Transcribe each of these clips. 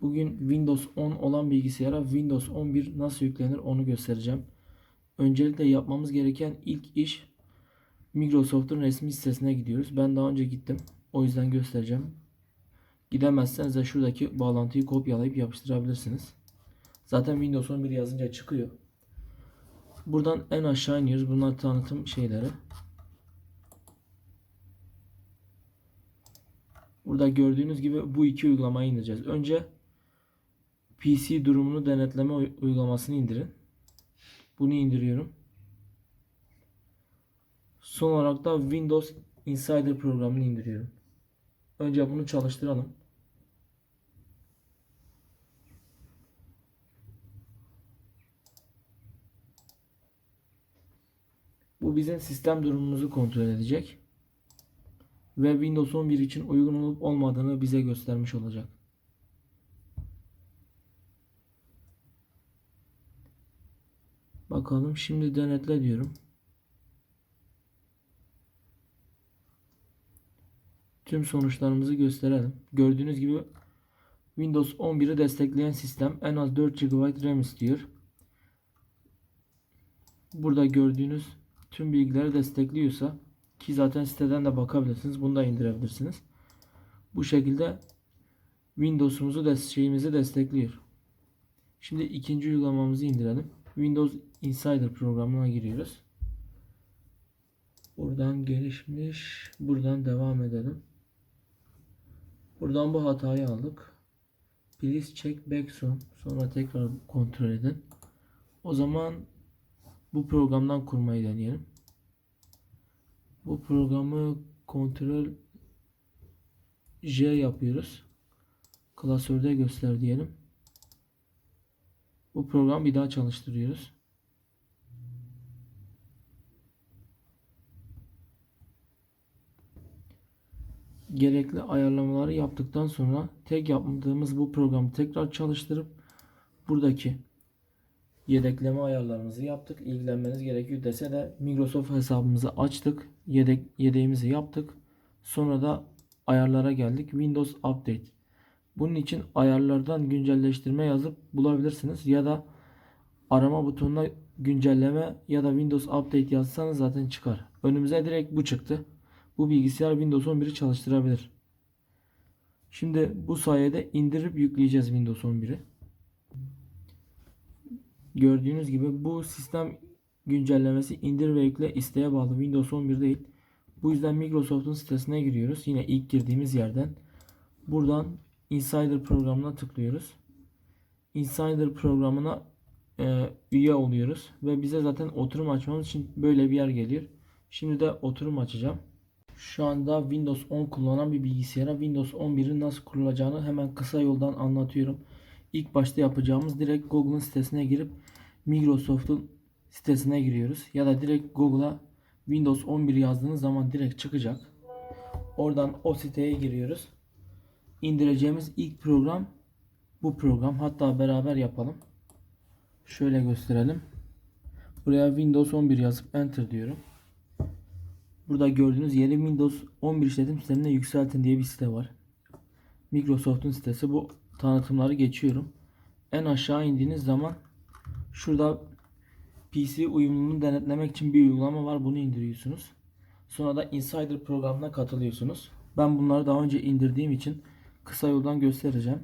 Bugün Windows 10 olan bilgisayara Windows 11 nasıl yüklenir onu göstereceğim. Öncelikle yapmamız gereken ilk iş Microsoft'un resmi sitesine gidiyoruz. Ben daha önce gittim. O yüzden göstereceğim. Gidemezseniz de şuradaki bağlantıyı kopyalayıp yapıştırabilirsiniz. Zaten Windows 11 yazınca çıkıyor. Buradan en aşağı iniyoruz. Bunlar tanıtım şeyleri. Burada gördüğünüz gibi bu iki uygulamayı indireceğiz. Önce PC durumunu denetleme uy- uygulamasını indirin. Bunu indiriyorum. Son olarak da Windows Insider programını indiriyorum. Önce bunu çalıştıralım. Bu bizim sistem durumumuzu kontrol edecek ve Windows 11 için uygun olup olmadığını bize göstermiş olacak. Bakalım şimdi denetle diyorum. Tüm sonuçlarımızı gösterelim. Gördüğünüz gibi Windows 11'i destekleyen sistem en az 4 GB RAM istiyor. Burada gördüğünüz tüm bilgileri destekliyorsa ki zaten siteden de bakabilirsiniz. Bunu da indirebilirsiniz. Bu şekilde Windows'umuzu des şeyimizi destekliyor. Şimdi ikinci uygulamamızı indirelim. Windows Insider programına giriyoruz. Buradan gelişmiş. Buradan devam edelim. Buradan bu hatayı aldık. Please check back soon. Sonra tekrar kontrol edin. O zaman bu programdan kurmayı deneyelim. Bu programı kontrol J yapıyoruz. Klasörde göster diyelim. Bu programı bir daha çalıştırıyoruz. Gerekli ayarlamaları yaptıktan sonra tek yaptığımız bu programı tekrar çalıştırıp buradaki yedekleme ayarlarımızı yaptık. İlgilenmeniz gerekiyor dese de Microsoft hesabımızı açtık. Yedek yedeğimizi yaptık. Sonra da ayarlara geldik. Windows Update. Bunun için ayarlardan güncelleştirme yazıp bulabilirsiniz ya da arama butonuna güncelleme ya da Windows Update yazsanız zaten çıkar. Önümüze direkt bu çıktı. Bu bilgisayar Windows 11'i çalıştırabilir. Şimdi bu sayede indirip yükleyeceğiz Windows 11'i. Gördüğünüz gibi bu sistem güncellemesi indir ve yükle isteğe bağlı Windows 11 değil. Bu yüzden Microsoft'un sitesine giriyoruz. Yine ilk girdiğimiz yerden. Buradan Insider programına tıklıyoruz. Insider programına e, üye oluyoruz. Ve bize zaten oturum açmamız için böyle bir yer geliyor. Şimdi de oturum açacağım. Şu anda Windows 10 kullanan bir bilgisayara Windows 11'in nasıl kurulacağını hemen kısa yoldan anlatıyorum. İlk başta yapacağımız direkt Google'ın sitesine girip Microsoft'un sitesine giriyoruz. Ya da direkt Google'a Windows 11 yazdığınız zaman direkt çıkacak. Oradan o siteye giriyoruz. İndireceğimiz ilk program bu program. Hatta beraber yapalım. Şöyle gösterelim. Buraya Windows 11 yazıp Enter diyorum. Burada gördüğünüz yeni Windows 11 işletim sistemine yükseltin diye bir site var. Microsoft'un sitesi bu tanıtımları geçiyorum. En aşağı indiğiniz zaman şurada PC uyumluluğunu denetlemek için bir uygulama var. Bunu indiriyorsunuz. Sonra da Insider programına katılıyorsunuz. Ben bunları daha önce indirdiğim için kısa yoldan göstereceğim.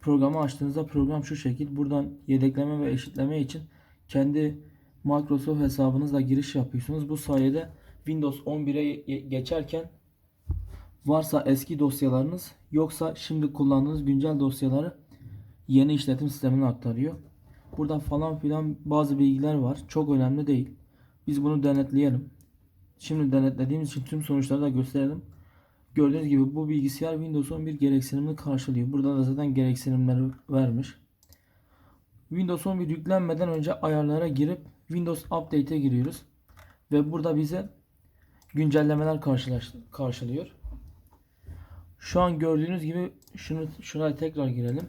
Programı açtığınızda program şu şekil. Buradan yedekleme ve eşitleme için kendi Microsoft hesabınızla giriş yapıyorsunuz. Bu sayede Windows 11'e geçerken varsa eski dosyalarınız yoksa şimdi kullandığınız güncel dosyaları yeni işletim sistemine aktarıyor. Burada falan filan bazı bilgiler var. Çok önemli değil. Biz bunu denetleyelim. Şimdi denetlediğimiz için tüm sonuçları da gösterelim. Gördüğünüz gibi bu bilgisayar Windows 11 gereksinimini karşılıyor. Burada da zaten gereksinimleri vermiş. Windows 11 yüklenmeden önce ayarlara girip Windows Update'e giriyoruz. Ve burada bize güncellemeler karşılıyor. Şu an gördüğünüz gibi şunu şuraya tekrar girelim.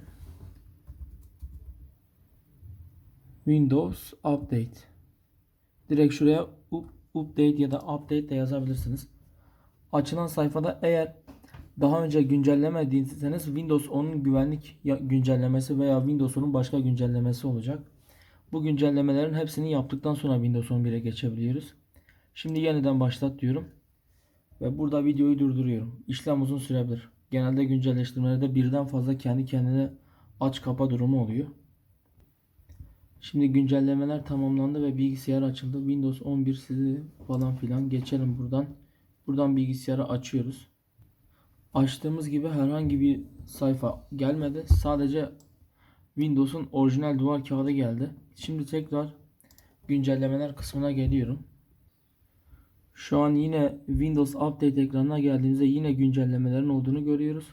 Windows Update. Direkt şuraya up- Update ya da Update de yazabilirsiniz. Açılan sayfada eğer daha önce güncellemediyseniz Windows 10'un güvenlik güncellemesi veya Windows 10'un başka güncellemesi olacak. Bu güncellemelerin hepsini yaptıktan sonra Windows 11'e geçebiliyoruz. Şimdi yeniden başlat diyorum. Ve burada videoyu durduruyorum. İşlem uzun sürebilir. Genelde güncelleştirmelerde birden fazla kendi kendine aç kapa durumu oluyor. Şimdi güncellemeler tamamlandı ve bilgisayar açıldı. Windows 11 sizi falan filan geçelim buradan. Buradan bilgisayarı açıyoruz. Açtığımız gibi herhangi bir sayfa gelmedi. Sadece Windows'un orijinal duvar kağıdı geldi. Şimdi tekrar güncellemeler kısmına geliyorum. Şu an yine Windows Update ekranına geldiğimizde yine güncellemelerin olduğunu görüyoruz.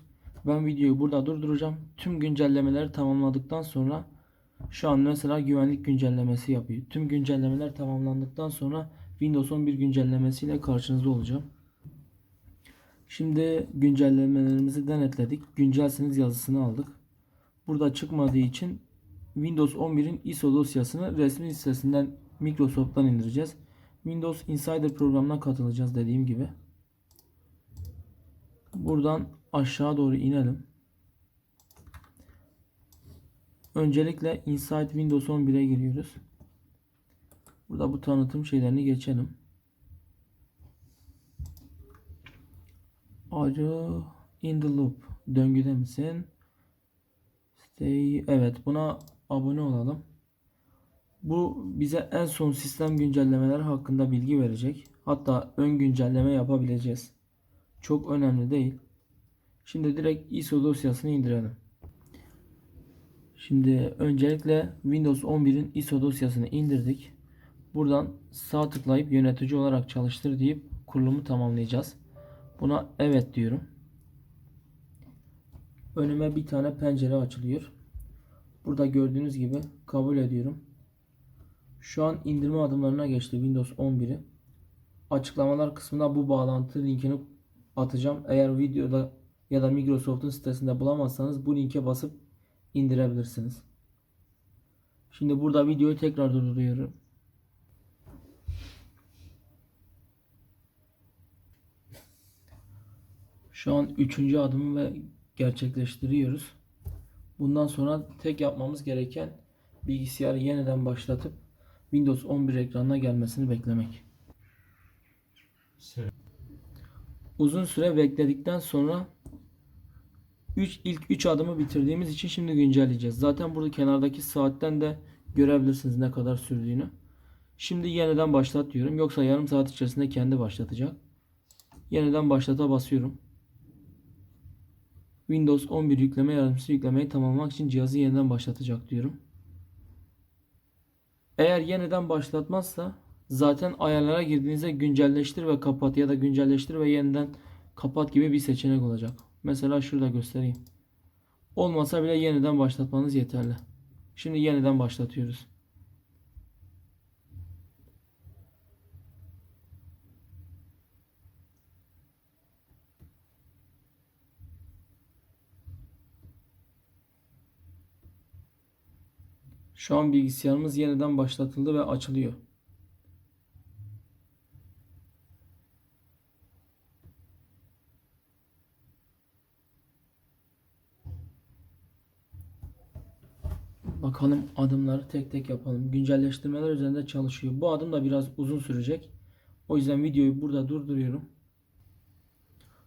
Ben videoyu burada durduracağım. Tüm güncellemeleri tamamladıktan sonra şu an mesela güvenlik güncellemesi yapıyor. Tüm güncellemeler tamamlandıktan sonra Windows 11 güncellemesiyle karşınızda olacağım. Şimdi güncellemelerimizi denetledik. Güncelsiniz yazısını aldık. Burada çıkmadığı için Windows 11'in ISO dosyasını resmi sitesinden Microsoft'tan indireceğiz. Windows Insider programına katılacağız dediğim gibi. Buradan aşağı doğru inelim. Öncelikle Inside Windows 11'e giriyoruz. Burada bu tanıtım şeylerini geçelim. You in the loop? Döngüde misin? Stay. Evet buna abone olalım. Bu bize en son sistem güncellemeleri hakkında bilgi verecek. Hatta ön güncelleme yapabileceğiz. Çok önemli değil. Şimdi direkt ISO dosyasını indirelim. Şimdi öncelikle Windows 11'in ISO dosyasını indirdik. Buradan sağ tıklayıp yönetici olarak çalıştır deyip kurulumu tamamlayacağız. Buna evet diyorum. Önüme bir tane pencere açılıyor. Burada gördüğünüz gibi kabul ediyorum. Şu an indirme adımlarına geçti Windows 11'i. Açıklamalar kısmında bu bağlantı linkini atacağım. Eğer videoda ya da Microsoft'un sitesinde bulamazsanız bu linke basıp indirebilirsiniz. Şimdi burada videoyu tekrar durduruyorum. Şu an üçüncü adımı ve gerçekleştiriyoruz. Bundan sonra tek yapmamız gereken bilgisayarı yeniden başlatıp Windows 11 ekranına gelmesini beklemek. Uzun süre bekledikten sonra 3 ilk 3 adımı bitirdiğimiz için şimdi güncelleyeceğiz. Zaten burada kenardaki saatten de görebilirsiniz ne kadar sürdüğünü. Şimdi yeniden başlat diyorum. Yoksa yarım saat içerisinde kendi başlatacak. Yeniden başlata basıyorum. Windows 11 yükleme yardımcısı yüklemeyi tamamlamak için cihazı yeniden başlatacak diyorum. Eğer yeniden başlatmazsa zaten ayarlara girdiğinizde güncelleştir ve kapat ya da güncelleştir ve yeniden kapat gibi bir seçenek olacak. Mesela şurada göstereyim. Olmasa bile yeniden başlatmanız yeterli. Şimdi yeniden başlatıyoruz. Şu an bilgisayarımız yeniden başlatıldı ve açılıyor. Bakalım adımları tek tek yapalım. Güncelleştirmeler üzerinde çalışıyor. Bu adım da biraz uzun sürecek. O yüzden videoyu burada durduruyorum.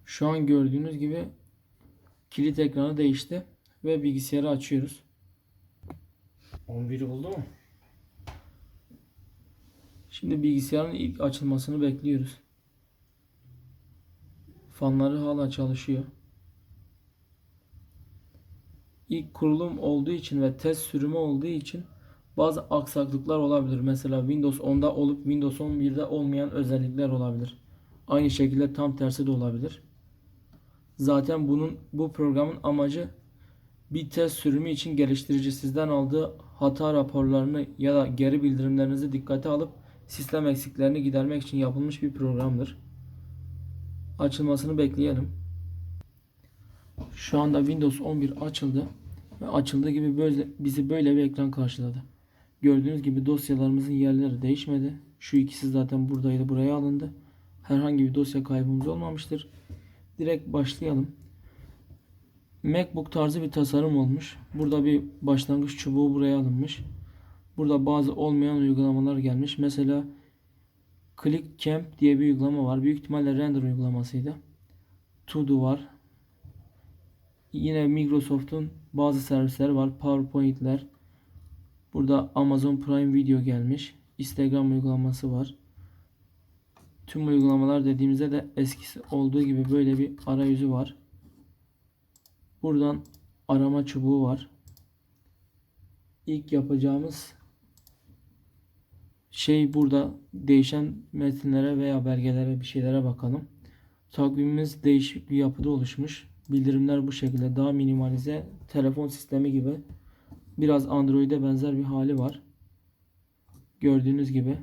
Şu an gördüğünüz gibi kilit ekranı değişti ve bilgisayarı açıyoruz. 11'i buldu mu? Şimdi bilgisayarın ilk açılmasını bekliyoruz. Fanları hala çalışıyor. İlk kurulum olduğu için ve test sürümü olduğu için bazı aksaklıklar olabilir. Mesela Windows 10'da olup Windows 11'de olmayan özellikler olabilir. Aynı şekilde tam tersi de olabilir. Zaten bunun bu programın amacı bir test sürümü için geliştirici sizden aldığı hata raporlarını ya da geri bildirimlerinizi dikkate alıp sistem eksiklerini gidermek için yapılmış bir programdır. Açılmasını bekleyelim. Şu anda Windows 11 açıldı ve açıldığı gibi böyle bizi böyle bir ekran karşıladı. Gördüğünüz gibi dosyalarımızın yerleri değişmedi. Şu ikisi zaten buradaydı, buraya alındı. Herhangi bir dosya kaybımız olmamıştır. Direkt başlayalım. MacBook tarzı bir tasarım olmuş. Burada bir başlangıç çubuğu buraya alınmış. Burada bazı olmayan uygulamalar gelmiş. Mesela Click Camp diye bir uygulama var. Büyük ihtimalle render uygulamasıydı. To-Do var. Yine Microsoft'un bazı servisleri var. PowerPoint'ler. Burada Amazon Prime Video gelmiş. Instagram uygulaması var. Tüm uygulamalar dediğimizde de eskisi olduğu gibi böyle bir arayüzü var. Buradan arama çubuğu var. İlk yapacağımız şey burada değişen metinlere veya belgelere bir şeylere bakalım. Takvimimiz değişik bir yapıda oluşmuş. Bildirimler bu şekilde daha minimalize telefon sistemi gibi biraz Android'e benzer bir hali var. Gördüğünüz gibi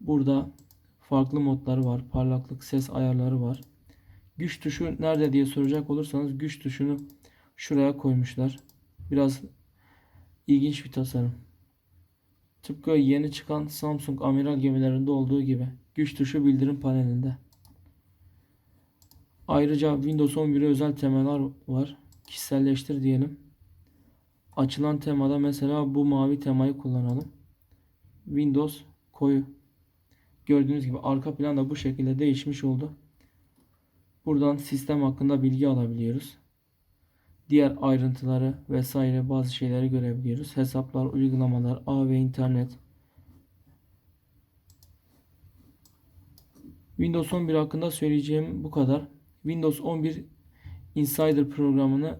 burada farklı modları var. Parlaklık, ses ayarları var. Güç tuşu nerede diye soracak olursanız güç tuşunu şuraya koymuşlar. Biraz ilginç bir tasarım. Tıpkı yeni çıkan Samsung amiral gemilerinde olduğu gibi. Güç tuşu bildirim panelinde. Ayrıca Windows 11'e özel temalar var. Kişiselleştir diyelim. Açılan temada mesela bu mavi temayı kullanalım. Windows koyu. Gördüğünüz gibi arka plan da bu şekilde değişmiş oldu. Buradan sistem hakkında bilgi alabiliyoruz. Diğer ayrıntıları vesaire bazı şeyleri görebiliyoruz. Hesaplar, uygulamalar, ağ ve internet. Windows 11 hakkında söyleyeceğim bu kadar. Windows 11 Insider programını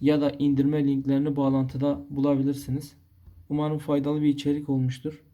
ya da indirme linklerini bağlantıda bulabilirsiniz. Umarım faydalı bir içerik olmuştur.